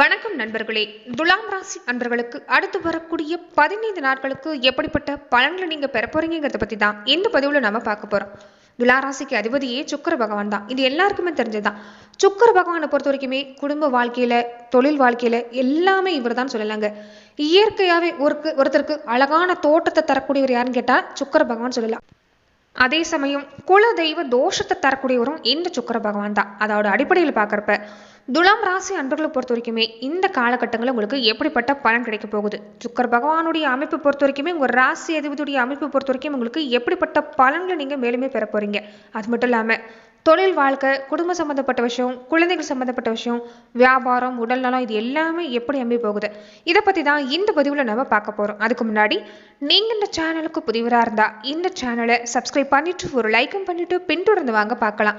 வணக்கம் நண்பர்களே. துலாம் ராசி அன்பர்களுக்கு அடுத்து வரக்கூடிய பதினைந்து நாட்களுக்கு எப்படிப்பட்ட பலன்களை நீங்க பெற போறீங்கிறத பத்தி தான் இந்த பதிவுல நாம பார்க்க போறோம். துலா ராசிக்கு அதிபதியே சுக்கர பகவான் தான். இது எல்லாருக்குமே தெரிஞ்சதுதான். சுக்கர பகவானை பொறுத்த வரைக்குமே குடும்ப வாழ்க்கையில தொழில் வாழ்க்கையில எல்லாமே இவர் தான் சொல்லலாங்க. இயற்கையாவே ஒருக்கு ஒருத்தருக்கு அழகான தோட்டத்தை தரக்கூடியவர் யாருன்னு கேட்டா சுக்கர பகவான் சொல்லலாம். அதே சமயம் குல தெய்வ தோஷத்தை தரக்கூடியவரும் இந்த சுக்கர பகவான் தான். அதோட அடிப்படையில் பார்க்குறப்ப துலாம் ராசி அன்பர்களை பொறுத்த வரைக்குமே இந்த காலகட்டங்களில் உங்களுக்கு எப்படிப்பட்ட பலன் கிடைக்க போகுது? சுக்கர் பகவானுடைய அமைப்பு பொறுத்த வரைக்குமே உங்கள் ராசி அதிபதியுடைய அமைப்பு பொறுத்த வரைக்கும் உங்களுக்கு எப்படிப்பட்ட பலன்களை நீங்கள் மேலுமே பெற போகிறீங்க அது மட்டும் இல்லாமல் தொழில் வாழ்க்கை குடும்ப சம்மந்தப்பட்ட விஷயம் குழந்தைகள் சம்மந்தப்பட்ட விஷயம் வியாபாரம் உடல் நலம் இது எல்லாமே எப்படி அமைய போகுது? இதை பற்றி தான் இந்த பதிவில் நம்ம பார்க்க போகிறோம் அதுக்கு முன்னாடி நீங்கள் இந்த சேனலுக்கு புதிவராக இருந்தால் இந்த சேனலை சப்ஸ்கிரைப் பண்ணிட்டு ஒரு லைக்கும் பண்ணிட்டு பின்தொடர்ந்து வாங்க பார்க்கலாம்.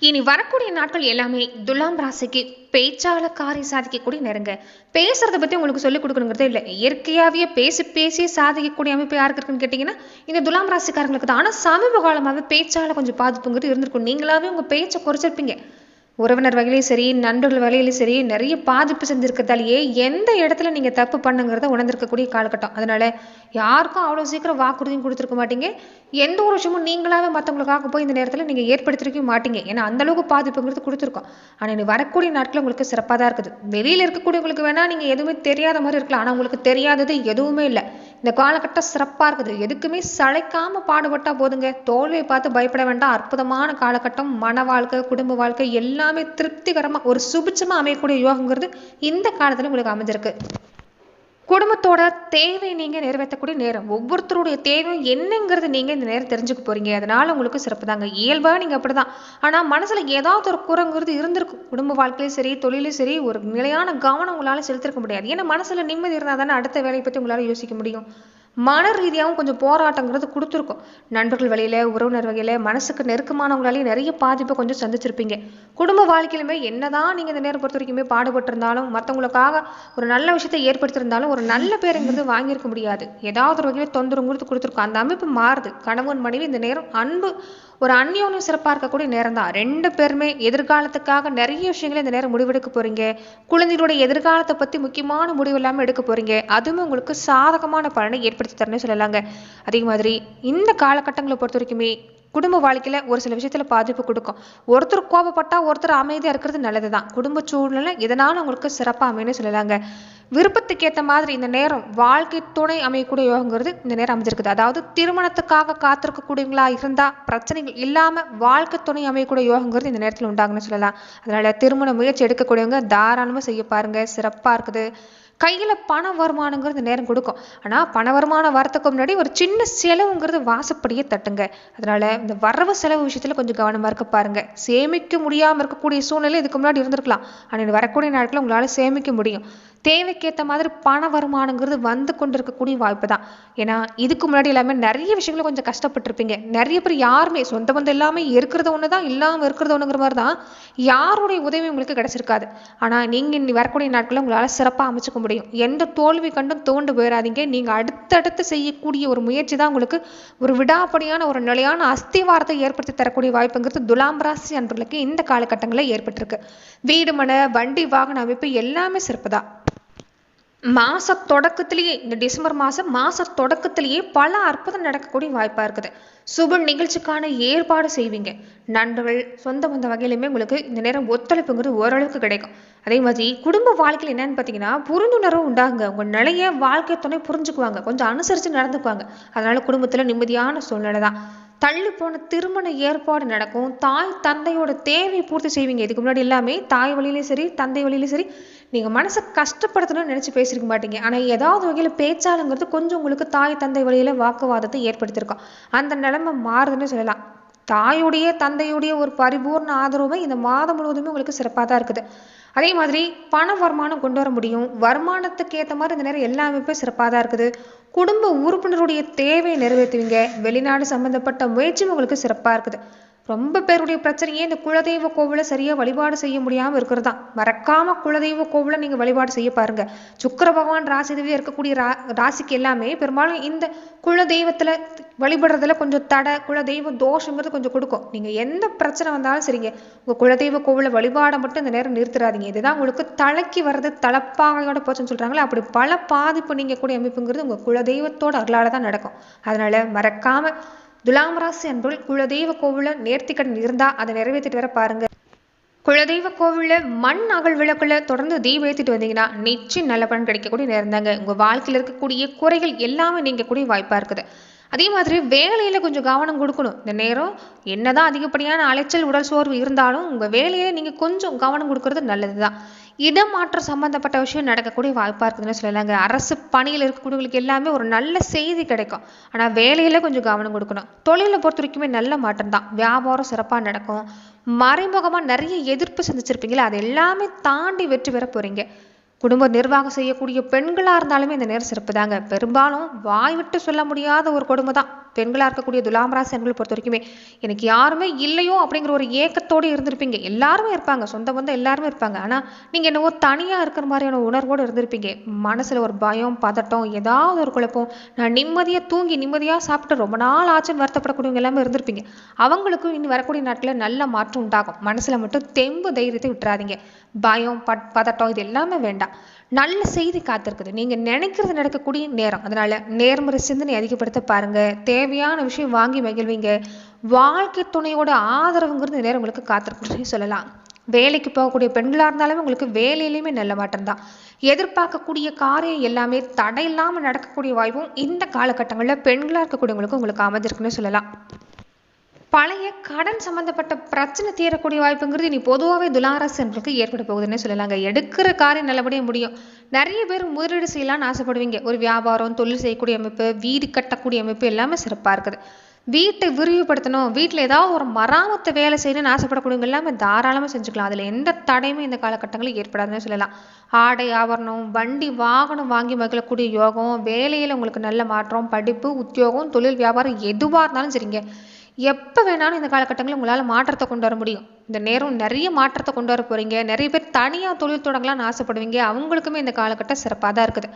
இனி வரக்கூடிய நாட்கள் எல்லாமே துலாம் ராசிக்கு பேச்சால காரியம் சாதிக்கக்கூடிய நேரங்க. பேசுறதை பத்தி உங்களுக்கு சொல்லிக் கொடுக்கணுங்கிறதே இல்லை. இயற்கையாவே பேசி பேசி சாதிக்கக்கூடிய அமைப்பு யாருக்கு இருக்குன்னு கேட்டீங்கன்னா இந்த துலாம் ராசிக்காரங்களுக்கு தான். ஆனா சமீப காலமாகவே பேச்சால கொஞ்சம் பாதிப்புங்கிறது இருந்திருக்கும். நீங்களாவே உங்க பேச்சை குறைச்சிருப்பீங்க. உறவினர் வகையிலையும் சரி நண்பர்கள் வகையிலையும் சரி நிறைய பாதிப்பு செஞ்சுருக்கிறதாலேயே எந்த இடத்துல நீங்கள் தப்பு பண்ணுங்கிறத உணர்ந்திருக்கக்கூடிய காலகட்டம். அதனால யாருக்கும் அவ்வளோ சீக்கிரம் வாக்குறுதியும் கொடுத்துருக்க மாட்டீங்க. எந்த ஒரு விஷயமும் நீங்களாவே மற்றவங்களுக்காக போய் இந்த நேரத்தில் நீங்கள் ஏற்படுத்திருக்கவே மாட்டீங்க. ஏன்னா அந்த அளவுக்கு பாதிப்புங்கிறது கொடுத்துருக்கோம். ஆனால் இனி வரக்கூடிய நாட்கள் உங்களுக்கு சிறப்பாக தான் இருக்குது. வெளியில் இருக்கக்கூடியவங்களுக்கு வேணால் நீங்கள் எதுவுமே தெரியாத மாதிரி இருக்கலாம். ஆனால் உங்களுக்கு தெரியாதது எதுவுமே இல்லை. இந்த காலகட்டம் சிறப்பாக இருக்குது. எதுக்குமே சளைக்காமல் பாடுபட்டா போதுங்க. தோல்வியை பார்த்து பயப்பட வேண்டாம். அற்புதமான காலகட்டம் மன வாழ்க்கை குடும்ப வாழ்க்கை எல்லாமே திருப்திகரமாக ஒரு சுபிச்சமாக அமையக்கூடிய யோகங்கிறது இந்த காலத்தில் உங்களுக்கு அமைஞ்சிருக்கு. குடும்பத்தோட தேவை நீங்க நிறைவேற்றக்கூடிய நேரம். ஒவ்வொருத்தருடைய தேவையும் என்னங்கிறது நீங்க இந்த நேரம் தெரிஞ்சுக்க போறீங்க. அதனால உங்களுக்கு சிறப்பு தாங்க. இயல்பா நீங்க அப்படிதான். ஆனா மனசுல ஏதாவது ஒரு குறைங்கிறது இருந்திருக்கும். குடும்ப வாழ்க்கையிலும் சரி தொழிலும் சரி ஒரு நிலையான கவனம் உங்களால செலுத்திருக்க முடியாது. ஏன்னா மனசில் நிம்மதி இருந்தா தானே அடுத்த வேலையை பத்தி உங்களால யோசிக்க முடியும். மன ரீதியாகவும் கொஞ்சம் போராட்டங்கிறது கொடுத்துருக்கும். நண்பர்கள் வழியில உறவினர் வகையில மனசுக்கு நெருக்கமானவங்களாலேயும் நிறைய பாதிப்பை கொஞ்சம் சந்திச்சிருப்பீங்க. குடும்ப வாழ்க்கையிலுமே என்னதான் நீங்க இந்த நேரம் பொறுத்த வரைக்குமே பாடுபட்டிருந்தாலும் மற்றவங்களுக்காக ஒரு நல்ல விஷயத்தை ஏற்படுத்தியிருந்தாலும் ஒரு நல்ல பேருங்கிறது வாங்கியிருக்க முடியாது. ஏதாவது ஒரு வகையில் தொந்தரவுங்கிறது கொடுத்துருக்கும். அந்த அமைப்பு மாறுது. கணவன் மனைவி இந்த நேரம் அன்பு ஒரு அந்யோன்யம் சிறப்பாக இருக்கக்கூடிய நேரம் தான். ரெண்டு பேருமே எதிர்காலத்துக்காக நிறைய விஷயங்களை இந்த நேரம் முடிவெடுக்க போறீங்க. குழந்தைகளுடைய எதிர்காலத்தை பத்தி முக்கியமான முடிவு இல்லாமல் எடுக்க போறீங்க. அதுவுமே உங்களுக்கு சாதகமான பலனை ஏற்படுத்த தரணும்னு சொல்லலாங்க. அதே மாதிரி இந்த காலகட்டங்களை பொறுத்த வரைக்குமே குடும்ப வாழ்க்கையில ஒரு சில விஷயத்துல பாதிப்பு கொடுக்கும். ஒருத்தர் கோபப்பட்டா ஒருத்தர் அமைதியா இருக்கிறது நல்லதுதான். குடும்ப சூழ்நிலை இதனால உங்களுக்கு சிறப்பா அமைன்னு சொல்லலாங்க. விருப்பத்துக்கு ஏற்ற மாதிரி இந்த நேரம் வாழ்க்கை துணை அமையக்கூடிய யோகங்கிறது இந்த நேரம் அமைஞ்சிருக்குது. அதாவது திருமணத்துக்காக காத்திருக்கக்கூடியவங்களா இருந்தா பிரச்சனைகள் இல்லாம வாழ்க்கை துணை அமையக்கூடிய யோகங்கிறது இந்த நேரத்தில் உண்டாகுன்னு சொல்லலாம். அதனால திருமண முயற்சி எடுக்கக்கூடியவங்க தாராளமா செய்ய பாருங்க. சிறப்பா இருக்குது. கையில் பண வருமானங்கிறது நேரம் கொடுக்கும். ஆனால் பண வருமானம் வரத்துக்கு முன்னாடி ஒரு சின்ன செலவுங்கிறது வாசப்படியே தட்டுங்க. அதனால இந்த வரவு செலவு விஷயத்தில் கொஞ்சம் கவனமாக இருக்க பாருங்க. சேமிக்க முடியாமல் இருக்கக்கூடிய சூழ்நிலை இதுக்கு முன்னாடி இருந்திருக்கலாம். ஆனால் வரக்கூடிய நாட்களில் உங்களால் சேமிக்க முடியும். தேவைக்கேற்ற மாதிரி பண வருமானங்கிறது வந்து கொண்டு இருக்கக்கூடிய வாய்ப்பு தான் ஏன்னா இதுக்கு முன்னாடி எல்லாமே நிறைய விஷயங்களை கொஞ்சம் கஷ்டப்பட்டிருப்பீங்க. நிறைய பேர் யாருமே சொந்த பந்தம் எல்லாமே இருக்கிறது ஒன்று தான் இல்லாமல் இருக்கிறது ஒன்றுங்கிற மாதிரி தான் யாருடைய உதவி உங்களுக்கு கிடைச்சிருக்காது. ஆனால் நீங்கள் இன்னி வரக்கூடிய நாட்களில் உங்களால் சிறப்பாக அமைச்சுக்க முடியும். எந்த தோல்வி கண்டும் தோண்டு போயிடாதீங்க நீங்கள் அடுத்தடுத்து செய்யக்கூடிய ஒரு முயற்சி தான் உங்களுக்கு ஒரு விடாப்படியான ஒரு நிலையான அஸ்திவாரத்தை ஏற்படுத்தி தரக்கூடிய வாய்ப்புங்கிறது துலாம் ராசி அன்பர்களுக்கு இந்த காலகட்டங்களில் ஏற்பட்டிருக்கு. வீடு மன வண்டி வாகன அமைப்பு எல்லாமே சிறப்பு தான் மாச தொடக்கத்திலேயே இந்த டிசம்பர் மாதம் மாச தொடக்கத்திலேயே பல அற்புதம் நடக்கக்கூடிய வாய்ப்பாக இருக்குது. சுப நிகழ்ச்சிக்கான ஏற்பாடு செய்வீங்க. நண்பர்கள் சொந்த பந்த வகையிலுமே உங்களுக்கு இந்த நேரம் ஒத்துழைப்புங்கிறது ஓரளவுக்கு கிடைக்கும். அதே மாதிரி குடும்ப வாழ்க்கையில் என்னன்னு பார்த்தீங்கன்னா புரிந்துணர்வு உண்டாகுங்க. உங்கள் நிலைய வாழ்க்கை துணை புரிஞ்சுக்குவாங்க. கொஞ்சம் அனுசரித்து நடந்துக்குவாங்க. அதனால் குடும்பத்தில் நிம்மதியான சூழ்நிலை தான். தள்ளி போன திருமண ஏற்பாடு நடக்கும். தாய் தந்தையோட தேவையை பூர்த்தி செய்வீங்க. இதுக்கு முன்னாடி எல்லாமே தாய் வழியிலையும் சரி தந்தை வழியிலையும் சரி நீங்கள் மனசை கஷ்டப்படுத்தணும்னு நினச்சி பேசியிருக்க மாட்டீங்க. ஆனால் ஏதாவது வகையில் பேச்சாளுங்கிறது கொஞ்சம் உங்களுக்கு தாய் தந்தை வழியில் வாக்குவாதத்தை ஏற்படுத்தியிருக்கோம். அந்த நிலைமை மாறுதுன்னு சொல்லலாம். தாயுடைய தந்தையுடைய ஒரு பரிபூர்ண ஆதரவு இந்த மாதம் முழுவதுமே உங்களுக்கு சிறப்பாக தான் இருக்குது. அதே மாதிரி பண வருமானம் கொண்டு வர முடியும். வருமானத்துக்கு ஏற்ற மாதிரி இந்த நேரம் எல்லா அமைப்பும் சிறப்பாக தான் இருக்குது. குடும்ப உறுப்பினருடைய தேவையை நிறைவேற்றுவீங்க. வெளிநாடு சம்பந்தப்பட்ட முயற்சியும் உங்களுக்கு சிறப்பாக இருக்குது. ரொம்ப பேருடைய பிரச்சனையே இந்த குலதெய்வ கோவிலை சரியாக வழிபாடு செய்ய முடியாமல் இருக்கிறது? தான் மறக்காம குலதெய்வ கோவிலை நீங்கள் வழிபாடு செய்ய பாருங்க. சுக்கர பகவான் ராசிதவியாக இருக்கக்கூடிய ரா ராசிக்கு எல்லாமே பெரும்பாலும் இந்த குலதெய்வத்தில் வழிபடுறதுல கொஞ்சம் தடை குலதெய்வ தோஷங்கிறது கொஞ்சம் கொடுக்கும். நீங்கள் எந்த பிரச்சனை வந்தாலும் சரிங்க. உங்கள் குலதெய்வ கோவிலை வழிபாடை மட்டும் இந்த நேரம் நிறுத்துறாதீங்க இதுதான் உங்களுக்கு தலைக்கு வர்றது தலைப்பாகையோட போச்சுன்னு சொல்கிறாங்களே அப்படி பல பாதிப்பு நீங்கள் கூடிய அமைப்புங்கிறது உங்கள் குலதெய்வத்தோட அருளால் தான் நடக்கும். அதனால மறக்காமல் துலாம் ராசி அன்பர்கள் குலதெய்வ கோவில நேர்த்திக்கடன் இருந்தா அதை நிறைவேற்றிட்டு வர பாருங்க. குலதெய்வ கோவிலில் மண் அகல் விளக்குல தொடர்ந்து தீபம் ஏற்றிட்டு வந்தீங்கன்னா நிச்சயம் நல்ல பலன் கிடைக்கக்கூடிய நேரம் தாங்க. உங்கள் வாழ்க்கையில் இருக்கக்கூடிய குறைகள் எல்லாமே நீங்கக்கூடிய வாய்ப்பாக இருக்குது. அதே மாதிரி வேலையில் கொஞ்சம் கவனம் கொடுக்கணும். இந்த நேரம் என்னதான் அதிகப்படியான அலைச்சல் உடல் சோர்வு இருந்தாலும் உங்கள் வேலையை நீங்கள் கொஞ்சம் கவனம் கொடுக்கறது நல்லது தான் இடமாற்றம் சம்மந்தப்பட்ட விஷயம் நடக்கக்கூடிய வாய்ப்பாக இருக்குதுன்னு சொல்லலாங்க. அரசு பணியில் இருக்கக்கூடியவங்களுக்கு எல்லாமே ஒரு நல்ல செய்தி கிடைக்கும். ஆனால் வேலையில் கொஞ்சம் கவனம் கொடுக்கணும். தொழிலை பொறுத்த வரைக்குமே நல்ல மாற்றம் தான். வியாபாரம் சிறப்பாக நடக்கும். மறைமுகமாக நிறைய எதிர்ப்பு சந்திச்சிருப்பீங்களா அது எல்லாமே தாண்டி வெற்றி பெற போகிறீங்க குடும்ப நிர்வாகம் செய்யக்கூடிய பெண்களாக இருந்தாலுமே இந்த நேரம் சிறப்பு தாங்க பெரும்பாலும் வாய் விட்டு சொல்ல முடியாத ஒரு கொடுமை தான் பெண்களாக இருக்கக்கூடிய துலாம் ராசி பெண்களை பொறுத்த வரைக்குமே எனக்கு யாருமே இல்லையோ அப்படிங்கிற ஒரு ஏக்கத்தோடு இருந்திருப்பீங்க. எல்லாருமே இருப்பாங்க. சொந்த பந்தம் எல்லாருமே இருப்பாங்க. ஆனால் நீங்கள் என்னவோ தனியாக இருக்கிற மாதிரியான உணர்வோடு இருந்திருப்பீங்க. மனசில் ஒரு பயம் பதட்டம் ஏதாவது ஒரு குழப்பம். நான் நிம்மதியாக தூங்கி நிம்மதியாக சாப்பிட்டு ரொம்ப நாள் ஆச்சுன்னு வருத்தப்படக்கூடியவங்க எல்லாமே இருந்திருப்பீங்க. அவங்களுக்கும் இனி வரக்கூடிய நாட்களில் நல்ல மாற்றம் உண்டாகும். மனசில் மட்டும் தெம்பு தைரியத்தை விட்டுறாதீங்க. பயம் பட் பதட்டம் இது எல்லாமே வேண்டாம். நல்ல செய்தி காத்திருக்குது. நீங்கள் நினைக்கிறது நடக்கக்கூடிய நேரம். அதனால நேர்முறை சிந்தனை அதிகப்படுத்த பாருங்க. தேவையான விஷயம் வாங்கி மகிழ்வீங்க. வாழ்க்கை துணையோட ஆதரவுங்கிறது நேரம் உங்களுக்கு காத்திருக்குன்னு சொல்லலாம். வேலைக்கு போகக்கூடிய பெண்களாக இருந்தாலும் உங்களுக்கு வேலையிலையுமே நல்ல மாற்றம் தான். எதிர்பார்க்கக்கூடிய காரியம் எல்லாமே தடையில்லாமல் நடக்கக்கூடிய வாய்ப்பும் இந்த காலகட்டங்களில் பெண்களாக இருக்கக்கூடியவங்களுக்கு உங்களுக்கு அமைஞ்சிருக்குன்னு சொல்லலாம். பழைய கடன் சம்பந்தப்பட்ட பிரச்சனை தீரக்கூடிய வாய்ப்புங்கிறது இனி பொதுவாகவே துலாராசன்களுக்கு ஏற்பட போகுதுன்னு சொல்லலாங்க. எடுக்கிற காரியம் நல்லபடியாக முடியும். நிறைய பேர் முதலீடு செய்யலாம்னு ஆசைப்படுவீங்க. ஒரு வியாபாரம் தொழில் செய்யக்கூடிய அமைப்பு வீடு கட்டக்கூடிய அமைப்பு எல்லாமே சிறப்பாக இருக்குது. வீட்டை விரிவுபடுத்தணும். வீட்டில் ஏதாவது ஒரு மராமத்து வேலை செய்யணும்னு ஆசைப்படக்கூடியவங்க எல்லாமே தாராளமாக செஞ்சுக்கலாம். அதில் எந்த தடையுமே இந்த காலகட்டங்களில் ஏற்படாதுன்னு சொல்லலாம். ஆடை ஆவரணம் வண்டி வாகனம் வாங்கி மகிழக்கூடிய யோகம் வேலையில் உங்களுக்கு நல்ல மாற்றம் படிப்பு உத்தியோகம் தொழில் வியாபாரம் எதுவாக இருந்தாலும் சரிங்க. எப்போ வேணாலும் இந்த காலகட்டங்களில் உங்களால் மாற்றத்தை கொண்டு வர முடியும். இந்த நேரம் நிறைய மாற்றத்தை கொண்டு வர போகிறீங்க நிறைய பேர் தனியாக தொழில் தொடங்கலாம்னு ஆசைப்படுவீங்க. அவங்களுக்குமே இந்த காலகட்டம் சிறப்பாக தான் இருக்குது.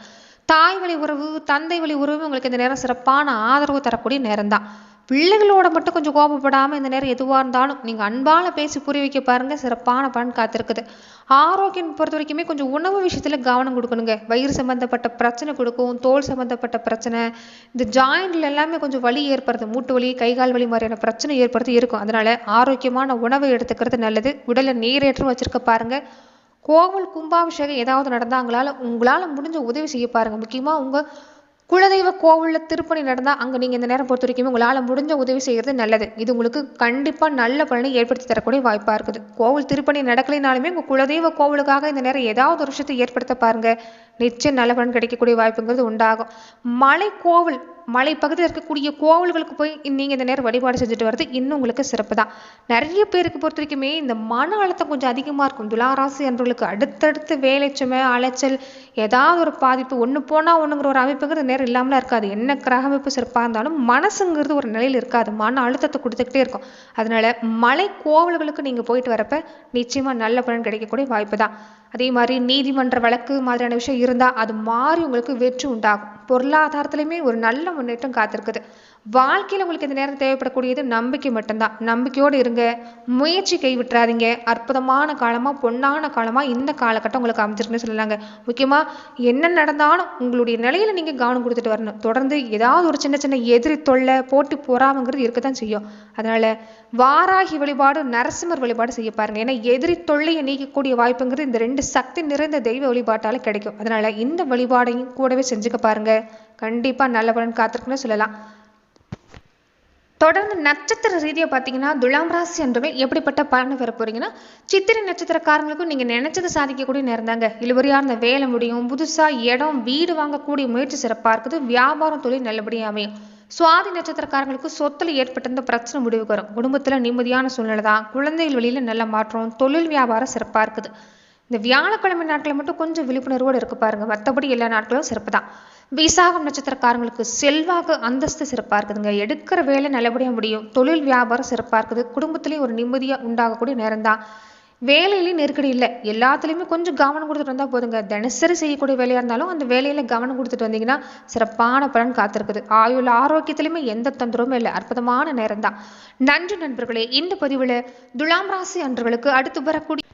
தாய் வழி உறவு தந்தை வழி உறவு உங்களுக்கு இந்த நேரம் சிறப்பான ஆதரவு தரக்கூடிய நேரம் தான் பிள்ளைகளோட மட்டும் கொஞ்சம் கோபப்படாமல் இந்த நேரம் எதுவாக இருந்தாலும் நீங்கள் அன்பால் பேசி புரிய வைக்க பாருங்கள் சிறப்பான பலன் காத்திருக்குது. ஆரோக்கியம் பொறுத்த வரைக்குமே கொஞ்சம் உணவு விஷயத்தில் கவனம் கொடுக்கணுங்க. வயிறு சம்மந்தப்பட்ட பிரச்சனை கொடுக்கும் தோல் சம்மந்தப்பட்ட பிரச்சனை இந்த ஜாயிண்டில் எல்லாமே கொஞ்சம் வலி ஏற்படுறது மூட்டு வலி கைகால் வலி மாதிரியான பிரச்சனை ஏற்படுத்தி இருக்கும். அதனால் ஆரோக்கியமான உணவை எடுத்துக்கிறது நல்லது. உடலை நீரேற்றம் வச்சுருக்க பாருங்கள் கோவில் கும்பாபிஷேகம் ஏதாவது நடந்தாங்களால உங்களால் முடிஞ்ச உதவி செய்ய பாருங்கள் முக்கியமாக உங்கள் குலதெய்வ கோவிலில் திருப்பணி நடந்தால் அங்கே நீங்கள் இந்த நேரம் பொறுத்த வரைக்கும் உங்களால் முடிஞ்ச உதவி செய்கிறது நல்லது. இது உங்களுக்கு கண்டிப்பாக நல்ல பலனை ஏற்படுத்தி தரக்கூடிய வாய்ப்பாக இருக்குது. கோவில் திருப்பணி நடக்கலைனாலுமே உங்கள் குலதெய்வ கோவிலுக்காக இந்த நேரம் ஏதாவது ஒரு விஷயத்தை ஏற்படுத்த பாருங்கள் நிச்சயம் நல்ல பலன் கிடைக்கக்கூடிய வாய்ப்புங்கிறது உண்டாகும். மலை கோவில் மலை பகுதியில் இருக்கக்கூடிய கோவில்களுக்கு போய் நீங்கள் இந்த நேரம் வழிபாடு செஞ்சுட்டு வர்றது இன்னும் உங்களுக்கு சிறப்பு தான் நிறைய பேருக்கு பொறுத்த வரைக்குமே இந்த மன அழுத்தம் கொஞ்சம் அதிகமாக இருக்கும். துளாராசி அன்றவர்களுக்கு அடுத்தடுத்து வேலை அலைச்சல் ஏதாவது ஒரு பாதிப்பு ஒன்று போனால் ஒன்றுங்கிற ஒரு அமைப்புங்கிற நேரம் இல்லாமலாம் இருக்காது. என்ன கிரக அமைப்பு சிறப்பாக இருந்தாலும் மனசுங்கிறது ஒரு நிலையில் இருக்காது. மன அழுத்தத்தை கொடுத்துக்கிட்டே இருக்கும். அதனால மலை கோவில்களுக்கு நீங்கள் போயிட்டு வரப்ப நிச்சயமாக நல்ல பலன் கிடைக்கக்கூடிய வாய்ப்பு தான் அதே மாதிரி நீதிமன்ற வழக்கு மாதிரியான விஷயம் இருந்தால் அது மாறி உங்களுக்கு வெற்றி உண்டாகும். பொருளாதாரத்துலையுமே ஒரு நல்ல முன்னேற்றம் காத்திருக்குது. வாழ்க்கையில் உங்களுக்கு இந்த நேரம் தேவைப்படக்கூடியது நம்பிக்கை மட்டும்தான். நம்பிக்கையோடு இருங்க. முயற்சி கைவிட்டுறாதீங்க. அற்புதமான காலமாக பொன்னான காலமாக இந்த காலகட்டம் உங்களுக்கு அமைஞ்சிருக்குன்னு சொல்லலாங்க. முக்கியமாக என்ன நடந்தாலும் உங்களுடைய நிலையில் நீங்கள் கவனம் கொடுத்துட்டு வரணும். தொடர்ந்து ஏதாவது ஒரு சின்ன சின்ன எதிரி தொல்லை போட்டி பொறாமைங்கிறது இருக்க தான் செய்யும். அதனால் வாராகி வழிபாடு நரசிம்மர் வழிபாடு செய்ய பாருங்க. ஏன்னா எதிரி தொல்லையை நீக்கக்கூடிய வாய்ப்புங்கிறது இந்த ரெண்டு சக்தி நிறைந்த தெய்வ வழிபாட்டால் கிடைக்கும். அதனால இந்த வழிபாடையும் கூடவே செஞ்சுக்க பாருங்க. கண்டிப்பாக நல்ல பலன் காத்திருக்குன்னு சொல்லலாம். தொடர்ந்து நட்சத்திர ரீதியாக பார்த்தீங்கன்னா துலாம் ராசி அன்றுமே எப்படிப்பட்ட பலனை பெற போறீங்கன்னா சித்திரை நட்சத்திரக்காரங்களுக்கும் நீங்கள் நினைச்சதை சாதிக்கக்கூடிய நேரம் தாங்க. இழுவரியாக இருந்த வேலை முடியும் புதுசாக இடம் வீடு வாங்கக்கூடிய முயற்சி சிறப்பாக இருக்குது வியாபாரம் தொழில் நல்லபடியாக அமையும். சுவாதி நட்சத்திரக்காரங்களுக்கு சொத்துல ஏற்பட்டிருந்த பிரச்சனை முடிவுக்கு வரும். குடும்பத்தில் நிம்மதியான சூழ்நிலை தான். குழந்தைகள் வழியில் நல்ல மாற்றம் தொழில் வியாபாரம் சிறப்பாக இருக்குது. இந்த வியாழக்கிழமை நாட்களில் மட்டும் கொஞ்சம் விழிப்புணர்வோடு இருக்கு பாருங்க. மற்றபடி எல்லா நாட்களும் சிறப்பு தான் விசாகம் நட்சத்திரக்காரங்களுக்கு செல்வாக்கு அந்தஸ்து சிறப்பாக இருக்குதுங்க. எடுக்கிற வேலை நல்லபடியாக முடியும். தொழில் வியாபாரம் சிறப்பாக இருக்குது. குடும்பத்திலையும் ஒரு நிம்மதியாக உண்டாகக்கூடிய நேரம் தான் வேலையிலையும் நெருக்கடி இல்லை. எல்லாத்துலேயுமே கொஞ்சம் கவனம் கொடுத்துட்டு வந்தால் போதுங்க. தினசரி செய்யக்கூடிய வேலையாக இருந்தாலும் அந்த வேலையில் கவனம் கொடுத்துட்டு வந்தீங்கன்னா சிறப்பான பலன் காத்திருக்குது. ஆயுள் ஆரோக்கியத்திலையுமே எந்த தொந்தரவுமே இல்லை. அற்புதமான நேரம் தான் நன்றி நண்பர்களே இந்த பதிவில் துலாம் ராசி அன்றர்களுக்கு அடுத்து வரக்கூடிய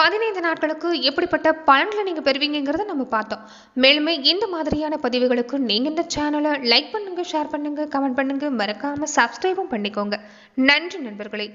பதினைந்து நாட்களுக்கு எப்படிப்பட்ட பலன்களை நீங்கள் பெறுவீங்கிறத நம்ம பார்த்தோம். மேலுமே இந்த மாதிரியான பதிவுகளுக்கு நீங்கள் இந்த சேனலை லைக் பண்ணுங்கள் ஷேர் பண்ணுங்கள் கமெண்ட் பண்ணுங்கள் மறக்காமல் சப்ஸ்கிரைபும் பண்ணிக்கோங்க. நன்றி நண்பர்களே.